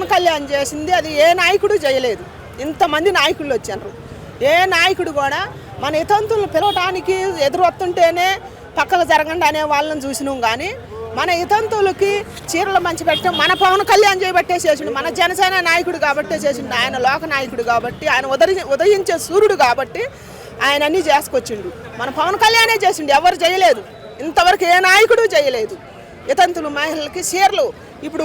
పవన్ కళ్యాణ్ చేసింది అది ఏ నాయకుడు చేయలేదు. ఇంతమంది నాయకులు వచ్చారు. ఏ నాయకుడు కూడా మన ఇతంతులను పిలవటానికి ఎదురు వస్తుంటేనే పక్కకు జరగండి అనే వాళ్ళని చూసినాం కానీ మన ఇతంతులకి చీరలు మంచి పెట్టడం మన పవన్ కళ్యాణ్ చేయబట్టే చేసిండు మన జనసేన నాయకుడు కాబట్టే చేసిండు ఆయన లోక నాయకుడు కాబట్టి ఆయన ఉదరి ఉదయించే సూర్యుడు కాబట్టి ఆయన అన్నీ చేసుకొచ్చిండు. మన పవన్ కళ్యాణే చేసిండు ఎవరు చేయలేదు. ఇంతవరకు ఏ నాయకుడు చేయలేదు. ఇతంతులు మహిళలకి చీరలు ఇప్పుడు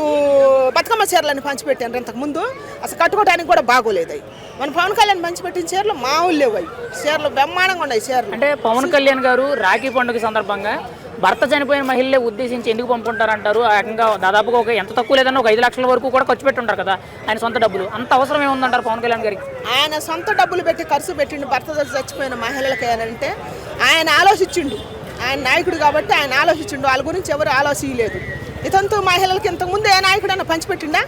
బతుకమ్మ చీరలని పంచిపెట్టాను ఇంతకు ముందు. అసలు కట్టుకోవడానికి కూడా బాగోలేదు అవి. మన పవన్ కళ్యాణ్ పంచిపెట్టిన చీరలు మామూలు లేవు అవి. చీరలు బ్రహ్మాండంగా ఉన్నాయి చీరలు. అంటే పవన్ కళ్యాణ్ గారు రాఖీ పండుగ సందర్భంగా భర్త చనిపోయిన మహిళలే ఉద్దేశించి ఎందుకు పంపుకుంటారంటారు? ఆ రకంగా దాదాపుగా ఒక ఎంత తక్కువ లేదన్నా ఒక ఐదు లక్షల వరకు కూడా ఖర్చు పెట్టుంటారు కదా ఆయన సొంత డబ్బులు. అంత అవసరం ఏముందంటారు పవన్ కళ్యాణ్ గారికి? ఆయన సొంత డబ్బులు పెట్టి ఖర్చు పెట్టిండు భర్త చచ్చిపోయిన మహిళలకి అంటే ఆయన ఆలోచించిండు. ఆయన నాయకుడు కాబట్టి ఆయన ఆలోచించిండు. వాళ్ళ గురించి ఎవరు ఆలోచించలేదు. ఇతంతు మహిళలకు ఇంతకుముందు ఏ నాయకుడైనా పంచిపెట్టిండా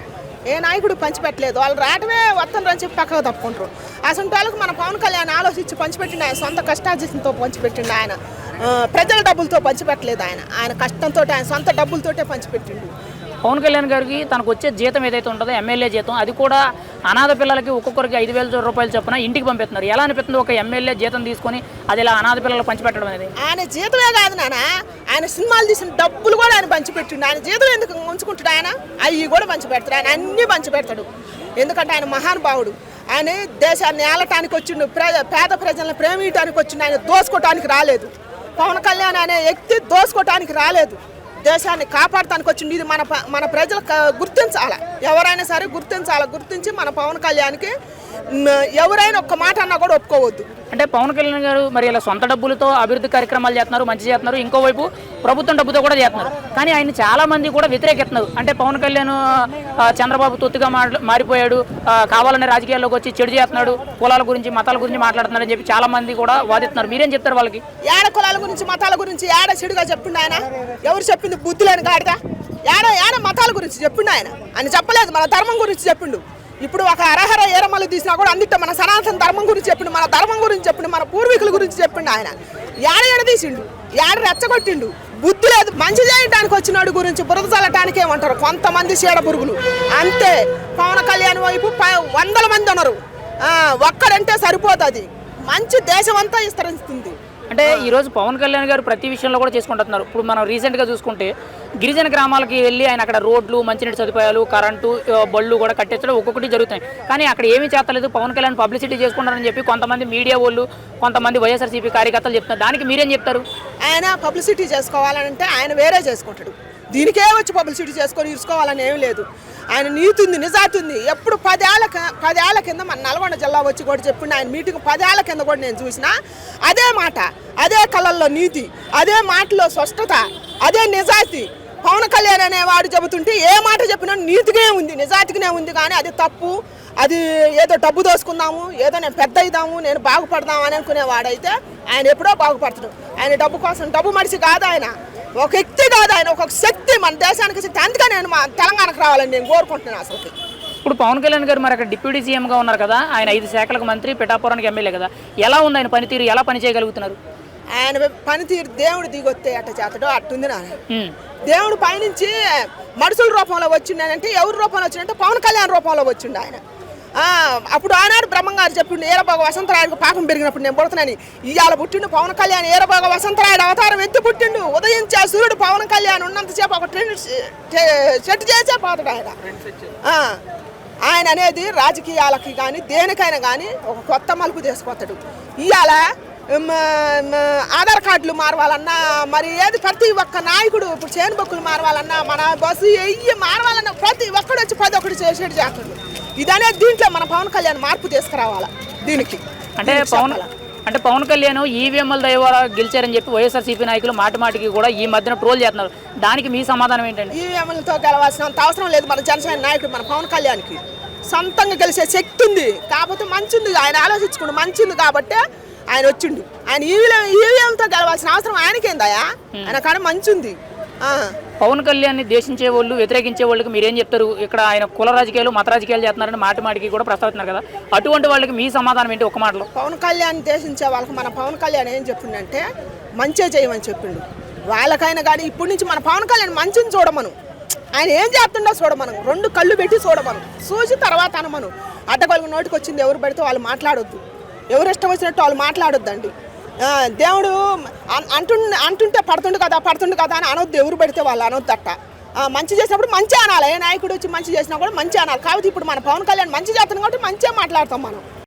ఏ నాయకుడు పంచిపెట్టలేదు వాళ్ళు రావటమే వత్తను అని చెప్పి పక్కకు తప్పుకుంటారు. అసలు వాళ్ళకి మన పవన్ కళ్యాణ్ ఆలోచించి పంచిపెట్టిండు ఆయన. సొంత కష్టార్జితంతో పంచిపెట్టిండు ఆయన. ప్రజల డబ్బులతో పంచిపెట్టలేదు ఆయన. ఆయన కష్టంతో ఆయన సొంత డబ్బులతోటే పంచిపెట్టిండు పవన్ కళ్యాణ్ గారికి తనకు వచ్చే జీతం ఏదైతే ఉంటుందో ఎమ్మెల్యే జీతం అది కూడా అనాథ పిల్లలకి ఒక్కొక్కరికి ఐదు వేల రూపాయలు చొప్పున ఇంటికి పంపిస్తున్నారు. ఎలా అనిపిస్తుంది ఒక ఎమ్మెల్యే జీతం తీసుకొని అది ఇలా అనాథ పిల్లలకు పంచిపెట్టడం అనేది? ఆయన జీతమే కాదు నాన్న ఆయన సినిమాలు తీసిన డబ్బులు కూడా ఆయన పంచిపెట్టిండు. ఆయన జీతం ఎందుకు ఉంచుకుంటాడు ఆయన? అవి కూడా పంచిపెడతాడు. ఆయన అన్నీ పంచిపెడతాడు. ఎందుకంటే ఆయన మహానుభావుడు. ఆయన దేశాన్ని ఏలటానికి వచ్చిండు పేద ప్రజలను ప్రేమించడానికి వచ్చిండు. ఆయన దోసుకోవటానికి రాలేదు. పవన్ కళ్యాణ్ అనే వ్యక్తి దోసుకోవటానికి రాలేదు. దేశాన్ని కాపాడటానికి వచ్చింది. ఇది మన మన ప్రజలు క- ఎవరైనా సరే గుర్తించాలి? గుర్తించి మన పవన్ కళ్యాణ్కి ఎవరైనా ఒక్క మాట అన్నా కూడా ఒప్పుకోవద్దు. అంటే పవన్ కళ్యాణ్ గారు మరి ఇలా సొంత డబ్బులతో అభివృద్ధి కార్యక్రమాలు చేస్తున్నారు మంచి చేస్తున్నారు ఇంకోవైపు ప్రభుత్వం డబ్బుతో కూడా చేస్తున్నారు. కానీ ఆయన చాలా మంది కూడా వ్యతిరేకిస్తున్నారు. అంటే పవన్ కళ్యాణ్ చంద్రబాబు తొత్తుగా మారిపోయాడు కావాలనే రాజకీయాల్లోకి వచ్చి చెడు చేస్తున్నాడు కులాల గురించి మతాల గురించి మాట్లాడుతున్నాడు అని చెప్పి చాలా మంది కూడా వాదిస్తున్నారు. మీరేం చెప్తారు వాళ్ళకి? ఏడ కులాల గురించి మతాల గురించి ఏడ చెడుగా చెప్పిండు ఆయన? ఎవరు చెప్పింది బుద్ధి లేని గాడిద? ఏడ ఏడ మతాల గురించి చెప్పిండు ఆయన? ఆయన చెప్పలేదు మన ధర్మం గురించి చెప్పిండు. ఇప్పుడు ఒక అరహర ఏరమలు తీసినా కూడా అందిట్ట మన సనాతన ధర్మం గురించి చెప్పిండు మన ధర్మం గురించి చెప్పిండు మన పూర్వీకుల గురించి చెప్పిండు ఆయన. ఏడ ఏడ తీసిండు? ఏడ రెచ్చగొట్టిండు? బుద్ధి లేదు. మంచి చేయడానికి వచ్చినాడు గురించి బురద చల్లటానికి ఏమంటారు? కొంతమంది చీడ పురుగులు. అంతే. పవన్ కళ్యాణ్ వైపు ప- వందల మంది ఉన్నారు. ఒక్కడంటే సరిపోతుంది మంచి దేశం అంతా విస్తరిస్తుంది. అంటే ఈరోజు పవన్ కళ్యాణ్ గారు ప్రతి విషయంలో కూడా చేసుకుంటున్నారు. ఇప్పుడు మనం రీసెంట్గా చూసుకుంటే గిరిజన గ్రామాలకి వెళ్ళి ఆయన అక్కడ రోడ్లు మంచినీటి సదుపాయాలు కరెంటు బళ్ళు కూడా కట్టించడం ఒక్కొక్కటి జరుగుతాయి. కానీ అక్కడ ఏమీ చేస్తలేదు. పవన్ కళ్యాణ్ పబ్లిసిటీ చేసుకుంటారని చెప్పి కొంతమంది మీడియా వాళ్ళు కొంతమంది వైఎస్ఆర్సీపీ కార్యకర్తలు చెప్తున్నారు. దానికి మీరేం చెప్తారు? ఆయన పబ్లిసిటీ చేసుకోవాలంటే ఆయన వేరే చేసుకుంటాడు. దీనికే వచ్చి పబ్లిసిటీ చేసుకొని ఇరుసుకోవాలని ఏం లేదు. ఆయన నీతి ఉంది నిజాతి ఉంది ఎప్పుడు పదేళ్ళ పదేళ్ళ కింద మన నల్గొండ జిల్లా వచ్చి కూడా చెప్పిండు ఆయన మీటింగ్ పదేళ్ళ కింద కూడా నేను చూసిన అదే మాట అదే కళల్లో నీతి అదే మాటలో స్పష్టత అదే నిజాతి పవన్ కళ్యాణ్ అనేవాడు చెబుతుంటే ఏ మాట చెప్పినా నీతిగానే ఉంది నిజాతిగానే ఉంది కానీ అది తప్పు. అది ఏదో డబ్బు దోసుకుందాము ఏదో నేను పెద్ద అవుదాము నేను బాగుపడదాము అని అనుకునేవాడైతే ఆయన ఎప్పుడో బాగుపడతాడు. ఆయన డబ్బు కోసం డబ్బు మనిషి కాదు ఆయన. ఒక వ్యక్తి కాదు ఆయన ఒక శక్తి మన దేశానికి శక్తి. అందుకే నేను మా తెలంగాణకు రావాలని నేను కోరుకుంటున్నాను అసలు ఇప్పుడు పవన్ కళ్యాణ్ గారు మరి అక్కడ డిప్యూటీ సీఎంగా ఉన్నారు కదా ఆయన ఐదు శాఖలకు మంత్రి పిఠాపురానికి ఎమ్మెల్యే కదా. ఎలా ఉంది ఆయన పనితీరు? ఎలా పని చేయగలుగుతున్నారు? ఆయన పనితీరు దేవుడు దిగొస్తే అట్ట చేతడో అట్టుంది నా. దేవుడు పైనుంచి మనుషుల రూపంలో వచ్చిండంటే ఎవరి రూపంలో వచ్చిండంటే పవన్ కళ్యాణ్ రూపంలో వచ్చిండు ఆయన. అప్పుడు ఆనాడు బ్రహ్మంగారు చెప్పిండు ఏరబాగ వసంతరాయుడికి పాపం పెరిగినప్పుడు నేను పుడుతున్నాను ఇవాళ పుట్టిండు పవన్ కళ్యాణ్ ఏరబాగ వసంతరాయుడు అవతారం ఎత్తి పుట్టిండు ఉదయించే సూర్యుడు పవన్ కళ్యాణ్ ఉన్నంతసేపు ఒక ట్రెండ్ సెట్ చేసే పోతాడు ఆయన. ఆయన అనేది రాజకీయాలకి కానీ దేనికైనా కానీ ఒక కొత్త మలుపు తీసుకొస్తాడు ఇవాళ ఆధార్ కార్డులు మారవాలన్నా మరి ఏది ప్రతి ఒక్క నాయకుడు ఇప్పుడు చేను బొక్కులు మారవాలన్నా మన బస్సు ఎయ్యి మారవాలన్నా ప్రతి ఒక్కడు వచ్చి ప్రతి ఒక్కడు చేసేది చేస్తాడు. ఇదనే దీంట్లో మన పవన్ కళ్యాణ్ మార్పు తీసుకురావాలా దీనికి? అంటే పవన్. అంటే పవన్ కళ్యాణ్ ఈవీఎంల దయవారా గెలిచారని చెప్పి వైఎస్ఆర్సీపీ నాయకులు మాటి మాటికి కూడా ఈ మధ్యన ట్రోల్ చేస్తున్నారు. దానికి మీ సమాధానం ఏంటండి? ఈవీఎంలతో గెలవాల్సినంత అవసరం లేదు మన జనసేన నాయకుడు మన పవన్ కళ్యాణ్కి. సొంతంగా గెలిచే శక్తి ఉంది. కాకపోతే మంచి ఉంది ఆయన ఆలోచించుకుండు మంచి ఉంది కాబట్టి ఆయన వచ్చిండు. ఆయన ఈవీఎం ఈవీఎంతో గెలవాల్సిన అవసరం ఆయనకేందయా ఆయన కానీ మంచి ఉంది ఆ. పవన్ కళ్యాణ్ని దేశించే వాళ్ళు వ్యతిరేకించే వాళ్ళకి మీరేం చెప్తారు? ఇక్కడ ఆయన కుల రాజకీయాలు మత రాజకీయాలు చేస్తున్నారని మాటి మాటికి కూడా ప్రస్తావిస్తున్నారు కదా. అటువంటి వాళ్ళకి మీ సమాధానం ఏంటి ఒక మాటలో? పవన్ కళ్యాణ్ దేశించే వాళ్ళకి మన పవన్ కళ్యాణ్ ఏం చెప్పిండంటే మంచిగా చేయమని చెప్పిండు. వాళ్ళకైనా కానీ ఇప్పటి నుంచి మన పవన్ కళ్యాణ్ మంచిని చూడమను. ఆయన ఏం చేస్తుండో చూడమను. రెండు కళ్ళు పెట్టి చూడమను. చూసి తర్వాత అనమను. అడ్డగొలుగు నోటికి వచ్చింది ఎవరు పడితే వాళ్ళు మాట్లాడొద్దు. ఎవరు ఇష్టం వచ్చినట్టు వాళ్ళు మాట్లాడొద్దండి. దేవుడు అంటు అంటుంటే పడుతుండు కదా పడుతుండు కదా అని అనొద్దు. ఎవరు పెడితే వాళ్ళు అనొద్దట. ఆ, మంచి చేసినప్పుడు మంచి అనాలి. ఏ నాయకుడు వచ్చి మంచి చేసినా కూడా మంచి అనాలి. కాబట్టి ఇప్పుడు మన పవన్ కళ్యాణ్ మంచి చేస్తున్నాం కాబట్టి మంచిగా మాట్లాడతాం మనం.